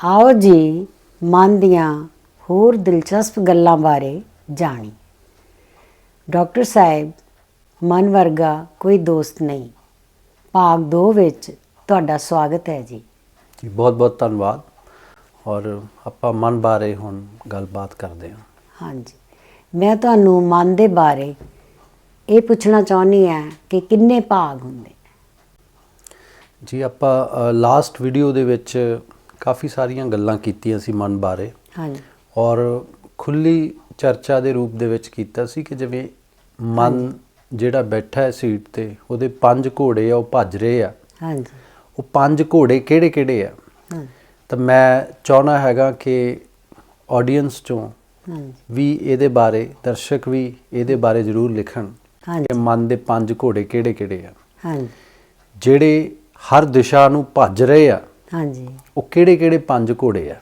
ਆਓ ਜੀ ਮਨ ਦੀਆਂ ਹੋਰ ਦਿਲਚਸਪ ਗੱਲਾਂ ਬਾਰੇ ਜਾਣੀ। ਡਾਕਟਰ ਸਾਹਿਬ ਮਨ ਵਰਗਾ ਕੋਈ ਦੋਸਤ ਨਹੀਂ। ਭਾਗ 2 ਵਿੱਚ ਤੁਹਾਡਾ ਸਵਾਗਤ ਹੈ ਜੀ। ਜੀ ਬਹੁਤ ਬਹੁਤ ਧੰਨਵਾਦ। ਔਰ ਆਪਾਂ ਮਨ ਬਾਰੇ ਹੁਣ ਗੱਲਬਾਤ ਕਰਦੇ ਹਾਂ। ਹਾਂਜੀ। ਮੈਂ ਤੁਹਾਨੂੰ ਮਨ ਦੇ ਬਾਰੇ ਇਹ ਪੁੱਛਣਾ ਚਾਹੁੰਦੀ ਹਾਂ ਕਿ ਕਿੰਨੇ ਭਾਗ ਹੁੰਦੇ? ਜੀ ਆਪਾਂ ਲਾਸਟ ਵੀਡੀਓ ਦੇ ਵਿੱਚ ਕਾਫੀ ਸਾਰੀਆਂ ਗੱਲਾਂ ਕੀਤੀਆਂ ਸੀ ਮਨ ਬਾਰੇ। ਹਾਂਜੀ। ਔਰ ਖੁੱਲੀ ਚਰਚਾ ਦੇ ਰੂਪ ਦੇ ਵਿੱਚ ਕੀਤਾ ਸੀ ਕਿ ਜਿਵੇਂ ਮਨ ਜਿਹੜਾ ਬੈਠਾ ਹੈ ਸੀਟ ਤੇ ਉਹਦੇ ਪੰਜ ਘੋੜੇ ਆ ਉਹ ਭੱਜ ਰਹੇ ਆ। ਹਾਂਜੀ। ਉਹ ਪੰਜ ਘੋੜੇ ਕਿਹੜੇ ਕਿਹੜੇ ਆ? ਤਾਂ ਮੈਂ ਚਾਹਣਾ ਹੈਗਾ ਕਿ ਆਡੀਅנס ਚੋਂ ਵੀ ਇਹਦੇ ਬਾਰੇ ਦਰਸ਼ਕ ਵੀ ਇਹਦੇ ਬਾਰੇ ਜ਼ਰੂਰ ਲਿਖਣ ਕਿ ਮਨ ਦੇ ਪੰਜ ਘੋੜੇ ਕਿਹੜੇ ਕਿਹੜੇ ਆ। ਹਾਂਜੀ। ਜਿਹੜੇ ਹਰ ਦਿਸ਼ਾ ਨੂੰ ਭੱਜ ਰਹੇ ਆ ਹਾਂਜੀ। ਉਹ ਕਿਹੜੇ ਕਿਹੜੇ ਪੰਜ ਘੋੜੇ ਆ?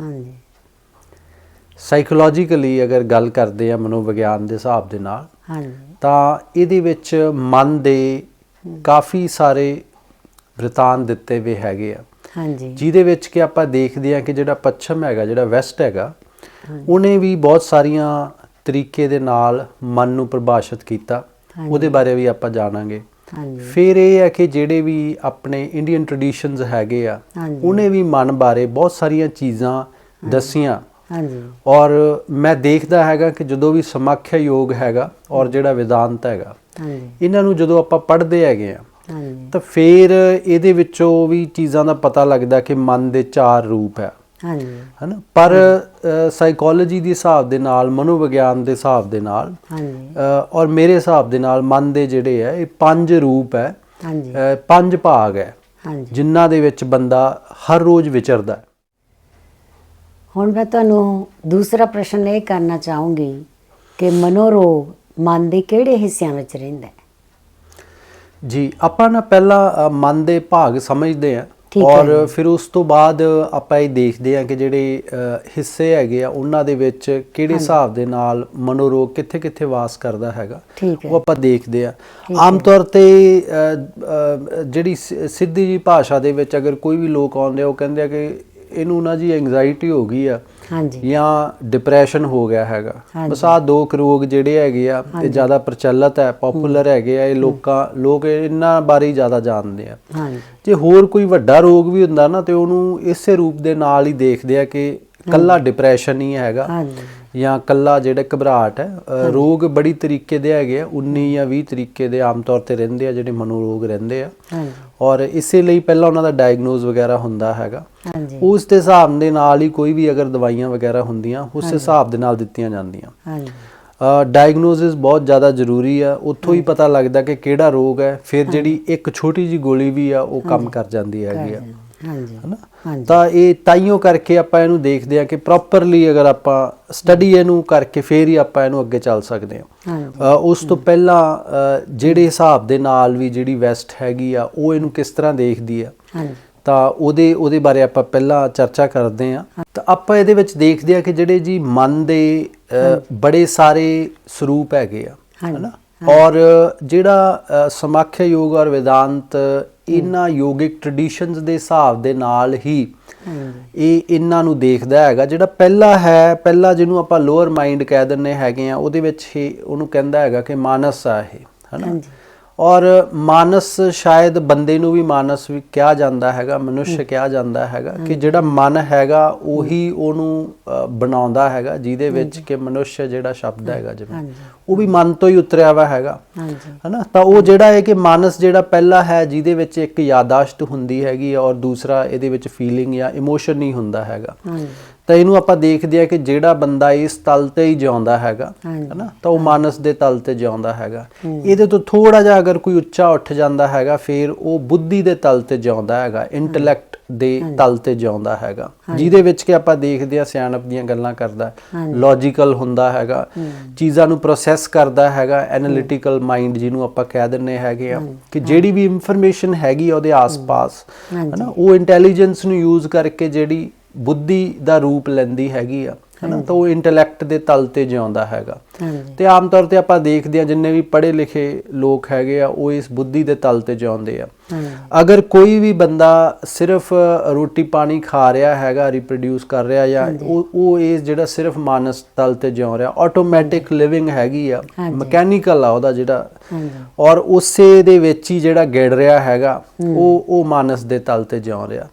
ਹਾਂਜੀ। ਸਾਈਕੋਲੋਜੀਕਲੀ ਅਗਰ ਗੱਲ ਕਰਦੇ ਆ ਮਨੋਵਿਗਿਆਨ ਦੇ ਹਿਸਾਬ ਦੇ ਨਾਲ ਹਾਂਜੀ। ਤਾਂ ਇਹਦੇ ਵਿੱਚ ਮਨ ਦੇ ਕਾਫੀ ਸਾਰੇ ਬ੍ਰਿਤਾਨ ਦਿੱਤੇ ਹੋਏ ਹੈਗੇ ਆ। ਹਾਂਜੀ। ਜਿਹਦੇ ਵਿੱਚ ਕਿ ਆਪਾਂ ਦੇਖਦੇ ਆ ਕਿ ਜਿਹੜਾ ਪੱਛਮ ਹੈਗਾ ਜਿਹੜਾ ਵੈਸਟ ਹੈਗਾ ਉਹਨੇ ਵੀ ਬਹੁਤ ਸਾਰੀਆਂ ਤਰੀਕੇ ਦੇ ਨਾਲ ਮਨ ਨੂੰ ਪ੍ਰਭਾਸ਼ਿਤ ਕੀਤਾ। ਉਹਦੇ ਬਾਰੇ ਵੀ ਆਪਾਂ ਜਾਣਾਂਗੇ। ਫਿਰ ਇਹ ਹੈ ਕਿ ਜਿਹੜੇ ਵੀ ਆਪਣੇ ਇੰਡੀਅਨ ਟ੍ਰੈਡੀਸ਼ਨਸ ਹੈਗੇ ਆ। ਉਹਨੇ ਵੀ ਮਨ ਬਾਰੇ ਬਹੁਤ ਸਾਰੀਆਂ ਚੀਜ਼ਾਂ ਦੱਸੀਆਂ। ਹਾਂਜੀ। ਔਰ ਮੈਂ ਦੇਖਦਾ ਹੈਗਾ ਕਿ ਜਦੋਂ ਵੀ ਸਮਾਖਿਆ ਯੋਗ ਹੈਗਾ ਔਰ ਜਿਹੜਾ ਵਿਦਾਂਤ ਹੈਗਾ ਹਾਂਜੀ। ਇਹਨਾਂ ਨੂੰ ਜਦੋਂ ਆਪਾਂ ਪੜ੍ਹਦੇ ਹੈਗੇ ਆ ਹਾਂਜੀ। ਤਾਂ ਫਿਰ ਇਹਦੇ ਵਿੱਚੋਂ ਵੀ ਚੀਜ਼ਾਂ ਦਾ ਪਤਾ ਲੱਗਦਾ ਕਿ ਮਨ ਦੇ ਚਾਰ ਰੂਪ ਹੈ। ਹਾਂਜੀ। ਹਨਾ? ਪਰ ਸਾਈਕੋਲੋਜੀ ਦੇ ਹਿਸਾਬ ਦੇ ਨਾਲ ਮਨੋਵਿਗਿਆਨ ਦੇ ਹਿਸਾਬ ਦੇ ਨਾਲ ਹਾਂਜੀ। ਔਰ ਮੇਰੇ ਹਿਸਾਬ ਦੇ ਨਾਲ ਮਨ ਦੇ ਜਿਹੜੇ ਹੈ ਇਹ ਪੰਜ ਰੂਪ ਹੈ। ਹਾਂਜੀ। ਪੰਜ ਭਾਗ ਹੈ। ਹਾਂਜੀ। ਜਿਨ੍ਹਾਂ ਦੇ ਵਿੱਚ ਬੰਦਾ ਹਰ ਰੋਜ਼ ਵਿਚਰਦਾ ਹੈ। ਹੁਣ ਮੈਂ ਤੁਹਾਨੂੰ ਦੂਸਰਾ ਪ੍ਰਸ਼ਨ ਇਹ ਕਰਨਾ ਚਾਹੂੰਗੀ ਕਿ ਮਨੋਰੋਗ ਮਨ ਦੇ ਕਿਹੜੇ ਹਿੱਸਿਆਂ ਵਿੱਚ ਰਹਿੰਦਾ ਹੈ? ਜੀ ਆਪਾਂ ਨਾ ਪਹਿਲਾਂ ਮਨ ਦੇ ਭਾਗ ਸਮਝਦੇ ਆ ਠੀਕ ਹੈ। ਔਰ। ਫਿਰ ਉਸ ਤੋਂ ਬਾਅਦ ਆਪਾਂ ਇਹ ਦੇਖਦੇ ਆ ਕਿ ਜਿਹੜੇ ਹਿੱਸੇ ਹੈਗੇ ਆ ਉਹਨਾਂ ਦੇ ਵਿੱਚ ਕਿਹੜੇ ਹਿਸਾਬ ਦੇ ਨਾਲ ਮਨੋਰੋਗ ਕਿੱਥੇ ਕਿੱਥੇ ਵਾਸ ਕਰਦਾ ਹੈਗਾ ਹੈ। ਉਹ ਆਪਾਂ ਦੇਖਦੇ ਆ ਆਮ ਤੌਰ ਤੇ ਜਿਹੜੀ ਸਿੱਧੀ ਜੀ ਭਾਸ਼ਾ ਦੇ ਵਿੱਚ ਅਗਰ ਕੋਈ ਵੀ ਲੋਕ ਆਉਂਦੇ ਆ ਉਹ ਕਹਿੰਦੇ ਆ ਕਿ ਇਹਨੂੰ ਨਾ ਜੀ ਐਂਗਜ਼ਾਇਟੀ ਹੋ ਗਈ ਆ ਹਾਂਜੀ। ਜਾਂ ਡਿਪਰੈਸ਼ਨ ਹੋ ਗਿਆ ਹੈਗਾ। ਬਸ ਆ ਦੋ ਰੋਗ ਜਿਹੜੇ ਹੈਗੇ ਆ ਇਹ ਜ਼ਿਆਦਾ ਪ੍ਰਚਲਿਤ ਹੈ ਪਪੂਲਰ ਹੈਗੇ ਆ ਇਹ ਲੋਕਾਂ ਲੋਕ ਇਹਨਾਂ ਬਾਰੇ ਹੀ ਜ਼ਿਆਦਾ ਜਾਣਦੇ ਆ। ਹਾਂਜੀ। ਜੇ ਹੋਰ ਕੋਈ ਵੱਡਾ ਰੋਗ ਵੀ ਹੁੰਦਾ ਨਾ ਤੇ ਉਹਨੂੰ ਇਸੇ ਰੂਪ ਦੇ ਨਾਲ ਹੀ ਦੇਖਦੇ ਆ ਕਿ ਕੱਲਾ ਡਿਪਰੈਸ਼ਨ ਹੀ ਹੈਗਾ। ਹਾਂਜੀ। ਜਾਂ ਕੱਲਾ ਜਿਹੜਾ ਘਬਰਾਹਟ ਹੈ ਅ, ਰੋਗ ਬੜੀ ਤਰੀਕੇ ਦੇ ਹੈਗੇ ਆ 19 ਜਾਂ 20 ਤਰੀਕੇ ਦੇ ਆਮ ਤੌਰ ਤੇ ਰਹਿੰਦੇ ਆ ਜਿਹੜੇ ਮਨੋਰੋਗ ਰਹਿੰਦੇ ਆ। ਹਾਂਜੀ। ਔਰ ਇਸੇ ਲਈ ਪਹਿਲਾਂ ਉਹਨਾਂ ਦਾ ਡਾਇਗਨੋਸ ਵਗੈਰਾ ਹੁੰਦਾ ਹੈਗਾ। ਹਾਂਜੀ। ਉਸ ਦੇ ਹਿਸਾਬ ਦੇ ਨਾਲ ਹੀ ਕੋਈ ਵੀ ਅਗਰ ਦਵਾਈਆਂ ਵਗੈਰਾ ਹੁੰਦੀਆਂ ਉਸ ਹਿਸਾਬ ਦੇ ਨਾਲ ਦਿੱਤੀਆਂ ਜਾਂਦੀਆਂ। ਹਾਂਜੀ। ਡਾਇਗਨੋਸਿਸ ਬਹੁਤ ਜ਼ਿਆਦਾ ਜ਼ਰੂਰੀ ਆ ਉੱਥੋਂ ਹੀ ਪਤਾ ਲੱਗਦਾ ਕਿ ਕਿਹੜਾ ਰੋਗ ਹੈ ਫਿਰ ਜਿਹੜੀ ਇੱਕ ਛੋਟੀ ਜੀ ਗੋਲੀ ਵੀ ਆ ਉਹ ਕੰਮ ਕਰ ਜਾਂਦੀ ਹੈਗੀ ਆ। ਹਾਂਜੀ। ਹਨਾ? ਤਾਂ ਇਹ ਤਾਈਓ ਕਰਕੇ ਆਪਾਂ ਇਹਨੂੰ ਦੇਖਦੇ ਆ ਕਿ ਪ੍ਰੋਪਰਲੀ ਅਗਰ ਆਪਾਂ ਸਟੱਡੀ ਇਹਨੂੰ ਕਰਕੇ ਫੇਰ ਹੀ ਆਪਾਂ ਇਹਨੂੰ ਅੱਗੇ ਚੱਲ ਸਕਦੇ ਹਾਂ। ਉਸ ਤੋਂ ਪਹਿਲਾਂ ਜਿਹੜੇ ਹਿਸਾਬ ਦੇ ਨਾਲ ਵੀ ਜਿਹੜੀ ਵੈਸਟ ਹੈਗੀ ਆ ਉਹ ਇਹਨੂੰ ਕਿਸ ਤਰ੍ਹਾਂ ਦੇਖਦੀ ਆ? ਹਾਂਜੀ। ਤਾਂ ਉਹਦੇ ਉਹਦੇ ਬਾਰੇ ਆਪਾਂ ਪਹਿਲਾਂ ਚਰਚਾ ਕਰਦੇ ਹਾਂ। ਤਾਂ ਆਪਾਂ ਇਹਦੇ ਵਿੱਚ ਦੇਖਦੇ ਆ ਕਿ ਜਿਹੜੇ ਜੀ ਮਨ ਦੇ ਬੜੇ ਸਾਰੇ ਸਰੂਪ ਹੈਗੇ ਆ ਹਨਾ? ਔਰ ਜਿਹੜਾ ਸਮਾਖਿਆ ਯੋਗ ਔਰ ਵਿਦਾਂਤ ਇਹਨਾਂ ਯੋਗਿਕ ਟ੍ਰੈਡੀਸ਼ਨਸ ਦੇ ਹਿਸਾਬ ਦੇ ਨਾਲ ਹੀ ਇਹ ਇਹਨਾਂ ਨੂੰ ਦੇਖਦਾ ਹੈਗਾ। ਜਿਹੜਾ ਪਹਿਲਾ ਹੈ, ਪਹਿਲਾ ਜਿਹਨੂੰ ਆਪਾਂ ਲੋਅਰ ਮਾਈਂਡ ਕਹਿ ਦਿੰਨੇ ਹੈਗੇ ਆ, ਉਹਦੇ ਵਿੱਚ ਹੀ ਉਹਨੂੰ ਕਹਿੰਦਾ ਹੈਗਾ ਕਿ ਮਾਨਸ ਆ ਇਹ, ਹਨਾ? ਔਰ ਮਾਨਸ ਸ਼ਾਇਦ ਬੰਦੇ ਨੂੰ ਵੀ ਮਾਨਸ ਵੀ ਕਿਹਾ ਜਾਂਦਾ ਹੈਗਾ ਮਨੁੱਖ ਕਿਹਾ ਜਾਂਦਾ ਹੈਗਾ ਕਿ ਜਿਹੜਾ ਮਨ ਹੈਗਾ ਉਹੀ ਉਹਨੂੰ ਬਣਾਉਂਦਾ ਹੈਗਾ ਜਿਹਦੇ ਵਿੱਚ ਕਿ ਮਨੁੱਖ ਜਿਹੜਾ ਸ਼ਬਦ ਹੈਗਾ ਜਿਵੇਂ ਉਹ ਵੀ ਮਨ ਤੋਂ ਹੀ ਉਤਰਿਆ ਵਾ ਹੈਗਾ। ਹਾਂਜੀ। ਹਨਾ? ਤਾਂ ਉਹ ਜਿਹੜਾ ਹੈ ਕਿ ਮਾਨਸ ਜਿਹੜਾ ਪਹਿਲਾ ਹੈ ਜਿਹਦੇ ਵਿੱਚ ਇੱਕ ਯਾਦਾਸ਼ਤ ਹੁੰਦੀ ਹੈਗੀ ਔਰ ਦੂਸਰਾ ਇਹਦੇ ਵਿੱਚ ਫੀਲਿੰਗ ਜਾਂ ਇਮੋਸ਼ਨ ਨਹੀਂ ਹੁੰਦਾ ਹੈਗਾ। ਹਾਂਜੀ। ਤਾਂ ਇਹਨੂੰ ਆਪਾਂ ਦੇਖਦੇ ਆ ਕਿ ਜਿਹੜਾ ਬੰਦਾ ਇਸ ਤਲ ਤੇ ਹੀ ਜਿਉਂਦਾ ਹੈਗਾ ਹਨਾ? ਤਾਂ ਉਹ ਮਾਨਸ ਦੇ ਤਲ ਤੇ ਜਿਉਂਦਾ ਹੈਗਾ। ਇਹਦੇ ਤੋਂ ਥੋੜਾ ਜਿਹਾ ਅਗਰ ਕੋਈ ਉੱਚਾ ਉੱਠ ਜਾਂਦਾ ਹੈਗਾ ਫਿਰ ਉਹ ਬੁੱਧੀ ਦੇ ਤਲ ਤੇ ਜਿਉਂਦਾ ਹੈਗਾ ਇੰਟੈਲੈਕਟ ਦੇ ਤਲ ਤੇ ਜਿਉਂਦਾ ਹੈਗਾ। ਜਿਹਦੇ ਵਿੱਚ ਕਿ ਆਪਾਂ ਦੇਖਦੇ ਆ ਸਿਆਣਪ ਦੀਆਂ ਗੱਲਾਂ ਕਰਦਾ। ਲੌਜੀਕਲ ਹੁੰਦਾ ਹੈਗਾ। ਚੀਜ਼ਾਂ ਨੂੰ ਪ੍ਰੋਸੈਸ ਕਰਦਾ ਹੈਗਾ। ਐਨਾਲਿਟੀਕਲ ਮਾਈਂਡ ਜਿਹਨੂੰ ਆਪਾਂ ਕਹਿ ਦਿੰਨੇ ਹੈਗੇ ਆ। ਕਿ ਜਿਹੜੀ ਵੀ ਇਨਫੋਰਮੇਸ਼ਨ ਹੈਗੀ ਉਹਦੇ ਆਸ-ਪਾਸ ਹਨਾ? ਉਹ ਇੰਟੈਲੀਜੈਂਸ ਨੂੰ ਯੂਜ਼ ਕਰਕੇ ਜਿਹੜੀ ਬੁੱਧੀ ਦਾ ਰੂਪ ਲੈਂਦੀ ਹੈਗੀ ਆ ਹਨਾ? ਤਾਂ ਉਹ ਇੰਟੈਲੈਕਟ ਦੇ ਤਲ ਤੇ ਜਿਉਂਦਾ ਹੈਗਾ। ਤੇ ਆਮ ਤੌਰ ਤੇ ਆਪਾਂ ਦੇਖਦੇ ਹਾਂ ਜਿੰਨੇ ਵੀ ਪੜ੍ਹੇ ਲਿਖੇ ਲੋਕ ਹੈਗੇ ਆ ਉਹ ਇਸ ਬੁੱਧੀ ਦੇ ਤਲ ਤੇ ਜਿਉਂਦੇ ਆ। ਅਗਰ ਕੋਈ ਵੀ ਬੰਦਾ ਸਿਰਫ ਰੋਟੀ ਪਾਣੀ ਖਾ ਰਿਹਾ ਹੈਗਾ ਰਿਪਰੋਡਿਊਸ ਕਰ ਰਿਹਾ ਜਾਂ ਉਹ ਉਹ ਇਸ ਜਿਹੜਾ ਸਿਰਫ ਮਾਨਸ ਤਲ ਤੇ ਜਿਉ ਰਿਹਾ ਆਟੋਮੈਟਿਕ ਲਿਵਿੰਗ ਹੈਗੀ ਆ। ਮਕੈਨੀਕਲ ਆ ਉਹਦਾ ਜਿਹੜਾ। ਔਰ ਉਸੇ ਦੇ ਵਿੱਚ ਹੀ ਜਿਹੜਾ ਗਿੜ ਰਿਹਾ ਹੈਗਾ ਉਹ ਉਹ ਮਾਨਸ ਦੇ ਤਲ ਤੇ ਜਿਉ ਰਿਹਾ।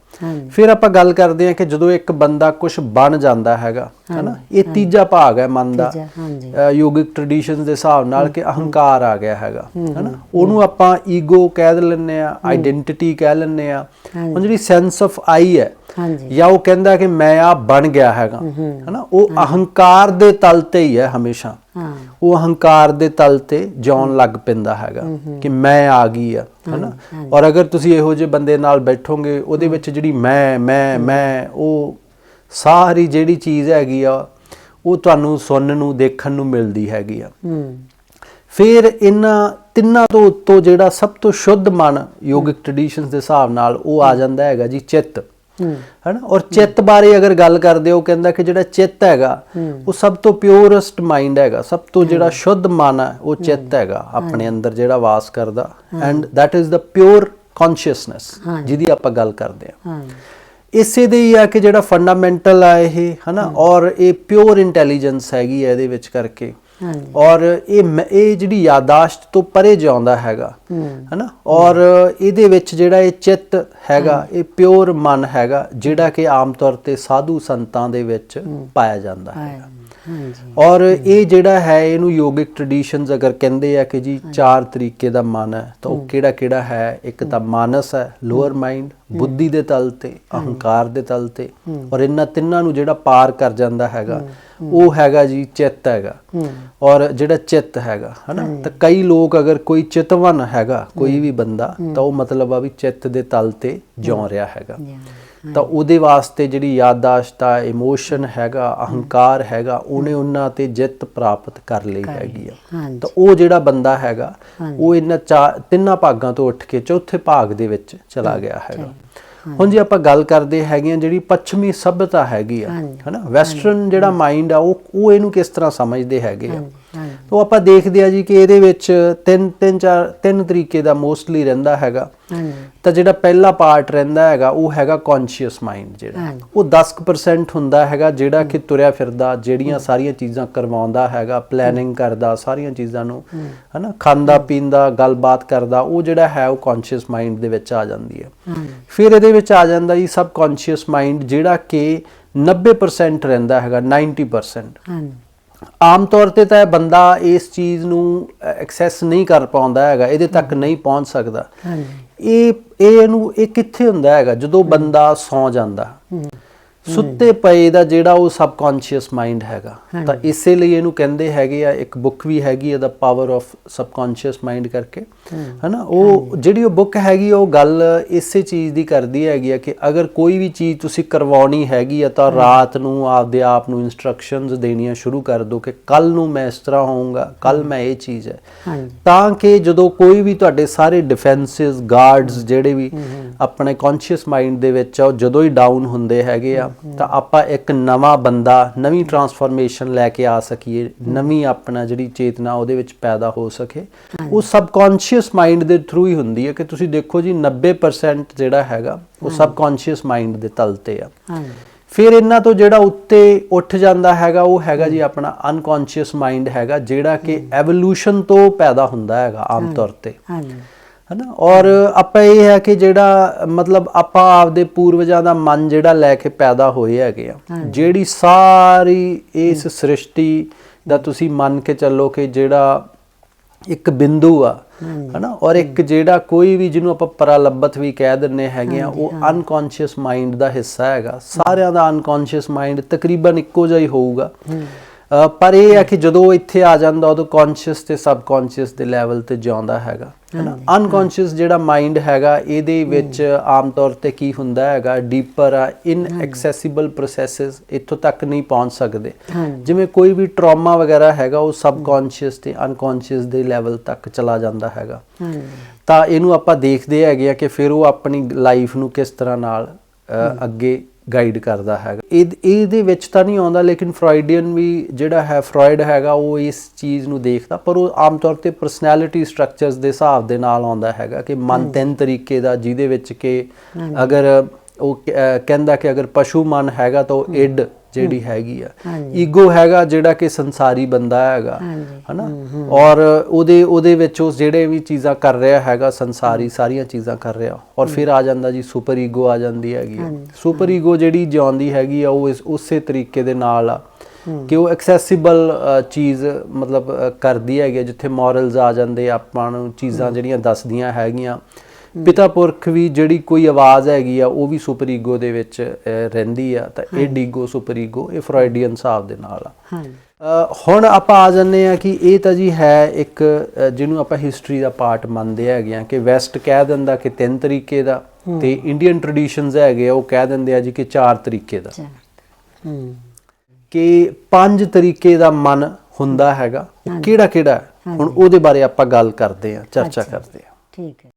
ਫਿਰ ਆਪਾਂ ਗੱਲ ਕਰਦੇ ਹਾਂ ਕਿ ਜਦੋਂ ਇੱਕ ਬੰਦਾ ਕੁਝ ਬਣ ਜਾਂਦਾ ਹੈਗਾ ਹਨਾ? ਇਹ ਤੀਜਾ ਭਾਗ ਹੈ ਮਨ ਦਾ। ਯੋਗਿਕ ਟ੍ਰੈਡੀਸ਼ਨਸ ਦੇ ਹਿਸਾਬ ਨਾਲ ਕਿ ਅਹੰਕਾਰ ਆ ਗਿਆ ਹੈਗਾ ਹਨਾ? ਉਹਨੂੰ ਆਪਾਂ ਈਗੋ ਕਹਿ ਲੈਂਦੇ ਆ ਆਇਡੈਂਟੀਟੀ ਕਹਿ ਲੈਂਦੇ ਆ। ਹੁਣ ਜਿਹੜੀ ਸੈਂਸ ਆਫ ਆਈ ਹੈ ਹਾਂਜੀ। ਜਾਂ ਉਹ ਕਹਿੰਦਾ ਕਿ ਮੈਂ ਆ ਬਣ ਗਿਆ ਹੈਗਾ ਹਨਾ? ਉਹ ਅਹੰਕਾਰ ਦੇ ਤਲ ਤੇ ਹੀ ਹੈ ਹਮੇਸ਼ਾ। ਉਹ ਅਹੰਕਾਰ ਦੇ ਤਲ ਤੇ ਜਿਉਣ ਲੱਗ ਪੈਂਦਾ ਹੈਗਾ ਕਿ ਮੈਂ ਆ ਗਈ ਆ ਹਨਾ? ਔਰ ਅਗਰ ਤੁਸੀਂ ਇਹੋ ਜਿਹੇ ਬੰਦੇ ਨਾਲ ਬੈਠੋਗੇ ਉਹਦੇ ਵਿੱਚ ਜਿਹੜੀ ਮੈਂ ਮੈਂ ਮੈਂ ਉਹ ਸਾਰੀ ਜਿਹੜੀ ਚੀਜ਼ ਹੈਗੀ ਆ ਉਹ ਤੁਹਾਨੂੰ ਸੁਣਨ ਨੂੰ ਦੇਖਣ ਨੂੰ ਮਿਲਦੀ ਹੈਗੀ ਆ। ਫਿਰ ਇਹਨਾਂ ਤਿੰਨਾਂ ਤੋਂ ਉੱਤੋਂ ਜਿਹੜਾ ਸਭ ਤੋਂ ਸ਼ੁੱਧ ਮਨ ਯੋਗਿਕ ਟ੍ਰੈਡੀਸ਼ਨਸ ਦੇ ਹਿਸਾਬ ਨਾਲ ਉਹ ਆ ਜਾਂਦਾ ਹੈਗਾ ਜੀ ਚਿੱਤ। ਹੈਨਾ? ਔਰ ਚਿੱਤ ਬਾਰੇ ਅਗਰ ਗੱਲ ਕਰਦੇ ਹੋ ਕਹਿੰਦਾ ਕਿ ਜਿਹੜਾ ਚਿੱਤ ਹੈਗਾ ਉਹ ਸਭ ਤੋਂ ਪਿਓਰੈਸਟ ਮਾਈਂਡ ਹੈਗਾ। ਸਭ ਤੋਂ ਜਿਹੜਾ ਸ਼ੁੱਧ ਮਨ ਹੈ ਉਹ ਚਿੱਤ ਹੈਗਾ ਆਪਣੇ ਅੰਦਰ ਜਿਹੜਾ ਵਾਸ ਕਰਦਾ। And is the pure consciousness ਹਾਂਜੀ। ਜਿਹਦੀ ਆਪਾਂ ਗੱਲ ਕਰਦੇ ਹਾਂ। ਇਸੇ ਦੇ ਹੀ ਆ ਕਿ ਜਿਹੜਾ ਫੰਡਾਮੈਂਟਲ ਆ ਇਹ ਹਨਾ? ਔਰ ਇਹ ਪਿਓਰ ਇੰਟੈਲੀਜੈਂਸ ਹੈਗੀ ਹੈ ਇਹਦੇ ਵਿੱਚ ਕਰਕੇ। ਔਰ ਇਹ ਇਹ ਜਿਹੜੀ ਯਾਦਾਸ਼ਤ ਤੋਂ ਪਰੇ ਜਾਉਂਦਾ ਹੈਗਾ ਹਨਾ? ਔਰ ਇਹਦੇ ਵਿੱਚ ਜਿਹੜਾ ਇਹ ਚਿੱਤ ਹੈਗਾ ਇਹ ਪਿਓਰ ਮਨ ਹੈਗਾ ਜਿਹੜਾ ਕਿ ਆਮ ਤੌਰ ਤੇ ਸਾਧੂ ਸੰਤਾਂ ਦੇ ਵਿੱਚ ਪਾਇਆ ਜਾਂਦਾ ਹੈ ਔਰ ਇਹ ਜਿਹੜਾ ਹੈ ਇਹਨੂੰ ਯੋਗਿਕ ਟ੍ਰੈਡੀਸ਼ਨਸ ਅਗਰ ਕਹਿੰਦੇ ਆ ਕਿ ਜੀ ਚਾਰ ਤਰੀਕੇ ਦਾ ਮਨ ਹੈ ਤਾਂ ਉਹ ਕਿਹੜਾ ਕਿਹੜਾ ਹੈ? ਇੱਕ ਤਾਂ ਮਾਨਸ ਹੈ ਲੋਅਰ ਮਾਈਂਡ ਬੁੱਧੀ ਦੇ ਤਲ ਤੇ ਅਹੰਕਾਰ ਦੇ ਤਲ ਤੇ ਔਰ ਇਹਨਾਂ ਤਿੰਨਾਂ ਨੂੰ ਜਿਹੜਾ ਪਾਰ ਕਰ ਜਾਂਦਾ ਹੈਗਾ ਉਹ ਹੈਗਾ ਜੀ ਚਿੱਤ ਹੈਗਾ। ਔਰ ਜਿਹੜਾ ਚਿੱਤ ਹੈਗਾ ਹਨਾ? ਤਾਂ ਕਈ ਲੋਕ ਅਗਰ ਕੋਈ ਚਿਤਵਨ ਹੈਗਾ ਕੋਈ ਵੀ ਬੰਦਾ ਤਾਂ ਉਹ ਮਤਲਬ ਆ ਵੀ ਚਿੱਤ ਦੇ ਤਲ ਤੇ ਜਿਉ ਰਿਹਾ ਹੈਗਾ। ਤਾਂ ਉਹਦੇ ਵਾਸਤੇ ਜਿਹੜੀ ਯਾਦਾਸ਼ਤ ਆ ਇਮੋਸ਼ਨ ਹੈਗਾ ਅਹੰਕਾਰ ਹੈਗਾ ਉਹਨੇ ਉਹਨਾਂ ਤੇ ਜਿੱਤ ਪ੍ਰਾਪਤ ਕਰ ਲਈ ਹੈਗੀ ਆ। ਤਾਂ ਉਹ ਜਿਹੜਾ ਬੰਦਾ ਹੈਗਾ ਉਹ ਇਹਨਾਂ ਤਿੰਨਾਂ ਭਾਗਾਂ ਤੋਂ ਉੱਠ ਕੇ ਚੌਥੇ ਭਾਗ ਦੇ ਵਿੱਚ ਚਲਾ ਗਿਆ ਹੈਗਾ। ਹੁਣ ਜੇ ਆਪਾਂ ਗੱਲ ਕਰਦੇ ਹੈਗੇ ਆ ਜਿਹੜੀ ਪੱਛਮੀ ਸਭਿਅਤਾ ਹੈਗੀ ਆ। ਹਨਾ? ਵੈਸਟਰਨ ਜਿਹੜਾ ਮਾਈਂਡ ਆ ਉਹ ਉਹ ਇਹਨੂੰ ਕਿਸ ਤਰ੍ਹਾਂ ਸਮਝਦੇ ਹੈਗੇ ਆ? ਤਾਂ ਆਪਾਂ ਦੇਖਦੇ ਆ ਜੀ ਕਿ ਇਹਦੇ ਵਿੱਚ ਤਿੰਨ ਤਿੰਨ ਚਾਰ ਤਿੰਨ ਤਰੀਕੇ ਦਾ ਮੋਸਟਲੀ ਰਹਿੰਦਾ ਹੈਗਾ। ਹਾਂਜੀ। ਤਾਂ ਜਿਹੜਾ ਪਹਿਲਾ ਪਾਰਟ ਰਹਿੰਦਾ ਹੈਗਾ ਉਹ ਹੈਗਾ ਕੌਨਸ਼ੀਅਸ ਮਾਈਂਡ ਜਿਹੜਾ। ਉਹ 10% ਹੁੰਦਾ ਹੈਗਾ ਜਿਹੜਾ ਕਿ ਤੁਰਿਆ ਫਿਰਦਾ ਜਿਹੜੀਆਂ ਸਾਰੀਆਂ ਚੀਜ਼ਾਂ ਕਰਵਾਉਂਦਾ ਹੈਗਾ ਪਲੈਨਿੰਗ ਕਰਦਾ ਸਾਰੀਆਂ ਚੀਜ਼ਾਂ ਨੂੰ ਹਨਾ ਖਾਂਦਾ ਪੀਂਦਾ ਗੱਲਬਾਤ ਕਰਦਾ ਉਹ ਜਿਹੜਾ ਹੈ ਉਹ ਕੌਨਸ਼ੀਅਸ ਮਾਈਂਡ ਦੇ ਵਿੱਚ ਆ ਜਾਂਦੀ ਹੈ। ਫਿਰ ਇਹਦੇ ਵਿੱਚ ਆ ਜਾਂਦਾ ਜੀ ਸਬ ਕੌਨਸ਼ੀਅਸ ਮਾਈਂਡ ਜਿਹੜਾ ਕਿ 90% ਰਹਿੰਦਾ ਹੈਗਾ 90% ਹਾਂਜੀ। ਆਮ ਤੌਰ ਤੇ ਤਾਂ ਬੰਦਾ ਇਸ ਚੀਜ਼ ਨੂੰ ਐਕਸੈਸ ਨਹੀਂ ਕਰ ਪਾਉਂਦਾ ਹੈਗਾ ਇਹਦੇ ਤੱਕ ਨਹੀਂ ਪਹੁੰਚ ਸਕਦਾ। ਹਾਂਜੀ। ਇਹ ਇਹ ਇਹਨੂੰ ਇਹ ਕਿੱਥੇ ਹੁੰਦਾ ਹੈਗਾ? ਜਦੋਂ ਬੰਦਾ ਸੌ ਜਾਂਦਾ। ਹੂੰ। ਸੁੱਤੇ ਪਏ ਦਾ ਜਿਹੜਾ ਉਹ ਸਬਕੌਂਸ਼ੀਅਸ ਮਾਈਂਡ ਹੈਗਾ। ਤਾਂ ਇਸੇ ਲਈ ਇਹਨੂੰ ਕਹਿੰਦੇ ਹੈਗੇ ਆ ਇੱਕ ਬੁੱਕ ਵੀ ਹੈਗੀ ਹੈ the power of subconscious mind ਕਰਕੇ। ਹਨਾ? ਉਹ ਜਿਹੜੀ ਉਹ ਬੁੱਕ ਹੈਗੀ ਆ, ਉਹ ਗੱਲ ਇਸੇ ਚੀਜ਼ ਦੀ ਕਰਦੀ ਹੈਗੀ ਆ ਕਿ ਅਗਰ ਕੋਈ ਵੀ ਚੀਜ਼ ਤੁਸੀਂ ਕਰਵਾਉਣੀ ਹੈਗੀ ਆ ਤਾਂ ਰਾਤ ਨੂੰ ਆਪਦੇ ਆਪ ਨੂੰ ਇਨਸਟਰਕਸ਼ਨਸ ਦੇਣੀਆਂ ਸ਼ੁਰੂ ਕਰ ਦਿਓ ਕਿ ਕੱਲ ਨੂੰ ਮੈਂ ਇਸ ਤਰ੍ਹਾਂ ਹੋਊਂਗਾ ਕੱਲ ਮੈਂ ਇਹ ਚੀਜ਼ ਹੈ। ਤਾਂ ਕਿ ਜਦੋਂ ਕੋਈ ਵੀ ਤੁਹਾਡੇ ਸਾਰੇ ਡਿਫੈਂਸਿਸ ਗਾਰਡਸ ਜਿਹੜੇ ਵੀ ਆਪਣੇ ਕੌਨਸ਼ੀਅਸ ਮਾਈਂਡ ਦੇ ਵਿੱਚ ਆ ਉਹ ਜਦੋਂ ਹੀ ਡਾਊਨ ਹੁੰਦੇ ਹੈਗੇ ਆ ਤਾਂ ਆਪਾਂ ਇੱਕ ਨਵਾਂ ਬੰਦਾ ਨਵੀਂ ਟਰਾਂਸਫਰਮੇਸ਼ਨ ਲੈ ਕੇ ਆ ਸਕੀਏ ਨਵੀਂ ਆਪਣਾ ਜਿਹੜੀ ਚੇਤਨਾ ਉਹਦੇ ਵਿੱਚ ਪੈਦਾ ਹੋ ਸਕੇ। ਉਹ ਸਬਕੌਂਸ਼ੀਅਸ ਮਾਈਂਡ ਦੇ ਥਰੂ ਹੀ ਹੁੰਦੀ ਹੈ ਕਿ ਤੁਸੀਂ ਦੇਖੋ ਜੀ 90% ਜਿਹੜਾ ਹੈਗਾ ਉਹ ਸਬਕੌਂਸ਼ੀਅਸ ਮਾਈਂਡ ਦੇ ਤਲ ਤੇ ਆ। ਹਾਂਜੀ। ਫਿਰ ਇਹਨਾਂ ਤੋਂ ਜਿਹੜਾ ਉੱਤੇ ਉੱਠ ਜਾਂਦਾ ਹੈਗਾ ਉਹ ਹੈਗਾ ਜੀ ਆਪਣਾ ਅਨਕੌਂਸ਼ੀਅਸ ਮਾਈਂਡ ਹੈਗਾ ਜਿਹੜਾ ਕਿ ਐਵੋਲੂਸ਼ਨ ਤੋਂ ਪੈਦਾ ਹੁੰਦਾ ਹੈਗਾ ਆਮ ਤੌਰ ਤੇ। ਹਾਂਜੀ। ਹਨਾ? ਔਰ ਆਪਾਂ ਇਹ ਹੈ ਕਿ ਜਿਹੜਾ ਮਤਲਬ ਆਪਾਂ ਆਪਦੇ ਪੂਰਵਜਾਂ ਦਾ ਮਨ ਜਿਹੜਾ ਲੈ ਕੇ ਪੈਦਾ ਹੋਏ ਹੈਗੇ ਆ ਜਿਹੜੀ ਸਾਰੀ ਇਸ ਸ੍ਰਿਸ਼ਟੀ ਦਾ ਤੁਸੀਂ ਮੰਨ ਕੇ ਚੱਲੋ ਕਿ ਜਿਹੜਾ ਇੱਕ ਬਿੰਦੂ ਆ ਹਨਾ? ਔਰ ਇੱਕ ਜਿਹੜਾ ਕੋਈ ਵੀ ਜਿਹਨੂੰ ਆਪਾਂ ਪਰਾਲੰਬਤ ਵੀ ਕਹਿ ਦਿੰਨੇ ਹੈਗੇ ਆ ਉਹ ਅਨਕੌਂਸ਼ੀਅਸ ਮਾਈਂਡ ਦਾ ਹਿੱਸਾ ਹੈਗਾ। ਸਾਰਿਆਂ ਦਾ ਅਨਕੌਂਸ਼ੀਅਸ ਮਾਈਂਡ ਤਕਰੀਬਨ ਇੱਕੋ ਜਿਹਾ ਹੀ ਹੋਊਗਾ। ਪਰ ਇਹ ਹੈ ਕਿ ਜਦੋਂ ਇੱਥੇ ਆ ਜਾਂਦਾ ਉਦੋਂ ਕੌਨਸ਼ੀਅਸ ਤੇ ਸਬਕੌਨਸ਼ੀਅਸ ਦੇ ਲੈਵਲ ਤੇ ਜਿਉਂਦਾ ਹੈਗਾ ਹੈਨਾ ਅਨਕੌਂਸ਼ੀਅਸ ਜਿਹੜਾ ਮਾਈਂਡ ਹੈਗਾ ਇਹਦੇ ਵਿੱਚ ਆਮ ਤੌਰ ਤੇ ਕੀ ਹੁੰਦਾ ਹੈਗਾ ਡੀਪਰ ਆ ਇਨਐਕਸੈਸਿਬਲ ਪ੍ਰੋਸੈਸਸ ਇੱਥੋਂ ਤੱਕ ਨਹੀਂ ਪਹੁੰਚ ਸਕਦੇ। ਜਿਵੇਂ ਕੋਈ ਵੀ ਟਰਾਮਾ ਵਗੈਰਾ ਹੈਗਾ ਉਹ ਸਬਕੌਨਸ਼ੀਅਸ ਤੇ ਅਨਕੌਂਸ਼ੀਅਸ ਦੇ ਲੈਵਲ ਤੱਕ ਚਲਾ ਜਾਂਦਾ ਹੈਗਾ। ਤਾਂ ਇਹਨੂੰ ਆਪਾਂ ਦੇਖਦੇ ਹੈਗੇ ਆ ਕਿ ਫਿਰ ਉਹ ਆਪਣੀ ਲਾਈਫ ਨੂੰ ਕਿਸ ਤਰ੍ਹਾਂ ਨਾਲ ਅੱਗੇ ਗਾਈਡ ਕਰਦਾ ਹੈਗਾ। ਇਹ ਇਹਦੇ ਵਿੱਚ ਤਾਂ ਨਹੀਂ ਆਉਂਦਾ ਲੇਕਿਨ ਫਰਾਇਡੀਅਨ ਵੀ ਜਿਹੜਾ ਹੈ ਫਰਾਇਡ ਹੈਗਾ ਉਹ ਇਸ ਚੀਜ਼ ਨੂੰ ਦੇਖਦਾ। ਪਰ ਉਹ ਆਮ ਤੌਰ ਤੇ ਪਰਸਨੈਲਿਟੀ ਸਟਰਕਚਰਸ ਦੇ ਹਿਸਾਬ ਦੇ ਨਾਲ ਆਉਂਦਾ ਹੈਗਾ ਕਿ ਮਨ ਤਿੰਨ ਤਰੀਕੇ ਦਾ ਜਿਹਦੇ ਵਿੱਚ ਕਿ ਅਗਰ ਉਹ ਕਹਿੰਦਾ ਕਿ ਅਗਰ ਪਸ਼ੂ ਮਨ ਹੈਗਾ ਤਾਂ ਉਹ ਇਡ ਜਿਹੜੀ ਹੈਗੀ ਆ। ਈਗੋ ਹੈਗਾ ਜਿਹੜਾ ਕਿ ਸੰਸਾਰੀ ਬੰਦਾ ਹੈਗਾ। ਹਨਾ? ਔਰ ਉਹਦੇ ਉਹਦੇ ਵਿੱਚ ਉਹ ਜਿਹੜੇ ਵੀ ਚੀਜ਼ਾਂ ਕਰ ਰਿਹਾ ਹੈਗਾ ਸੰਸਾਰੀ ਸਾਰੀਆਂ ਚੀਜ਼ਾਂ ਕਰ ਰਿਹਾ। ਔਰ ਫਿਰ ਆ ਜਾਂਦਾ ਜੀ ਸੁਪਰ ਈਗੋ ਆ ਜਾਂਦੀ ਹੈਗੀ। ਸੁਪਰ ਈਗੋ ਜਿਹੜੀ ਜਿਉਂਦੀ ਹੈਗੀ ਆ ਉਹ ਉਸੇ ਤਰੀਕੇ ਦੇ ਨਾਲ ਆ ਕਿ ਉਹ ਐਕਸੈਸਿਬਲ ਚੀਜ਼ ਮਤਲਬ ਕਰਦੀ ਹੈਗੀ ਜਿੱਥੇ ਮੋਰਲਸ ਆ ਜਾਂਦੇ ਆਪਾਂ ਨੂੰ ਚੀਜ਼ਾਂ ਜਿਹੜੀਆਂ ਦੱਸਦੀਆਂ ਹੈਗੀਆਂ। ਪਿਤਾ ਪੁਰਖ ਵੀ ਜਿਹੜੀ ਕੋਈ ਆਵਾਜ਼ ਹੈਗੀ ਆ ਉਹ ਵੀ ਸੁਪਰ ਈਗੋ ਦੇ ਵਿੱਚ ਰਹਿੰਦੀ ਆ ਤਾਂ ਇਹ ਡੀਗੋ ਸੁਪਰ ਈਗੋ ਇਹ ਫਰਾਇਡੀਅਨ ਹਿਸਾਬ ਦੇ ਨਾਲ ਆ। ਹੁਣ ਆਪਾਂ ਆ ਜੰਨੇ ਆ ਕਿ ਇਹ ਤਾਂ ਜੀ ਹੈ ਇੱਕ ਜਿਹਨੂੰ ਆਪਾਂ ਹਿਸਟਰੀ ਦਾ ਪਾਰਟ ਮੰਨਦੇ ਹੈਗੇ ਆ ਕਿ ਵੈਸਟ ਕਹਿ ਦਿੰਦਾ ਕਿ ਤਿੰਨ ਤਰੀਕੇ ਦਾ ਤੇ ਇੰਡੀਅਨ ਟ੍ਰੈਡੀਸ਼ਨਸ ਹੈਗੇ ਆ ਉਹ ਕਹਿ ਦਿੰਦੇ ਆ ਜੀ ਕਿ ਚਾਰ ਤਰੀਕੇ ਦਾ। ਕਿ ਪੰਜ ਤਰੀਕੇ ਦਾ ਮਨ ਹੁੰਦਾ ਹੈਗਾ ਕਿਹੜਾ ਕਿਹੜਾ? ਹੁਣ ਉਹਦੇ ਬਾਰੇ ਆਪਾਂ ਗੱਲ ਕਰਦੇ ਆ ਚਰਚਾ ਕਰਦੇ ਆ। ਠੀਕ ਹੈ।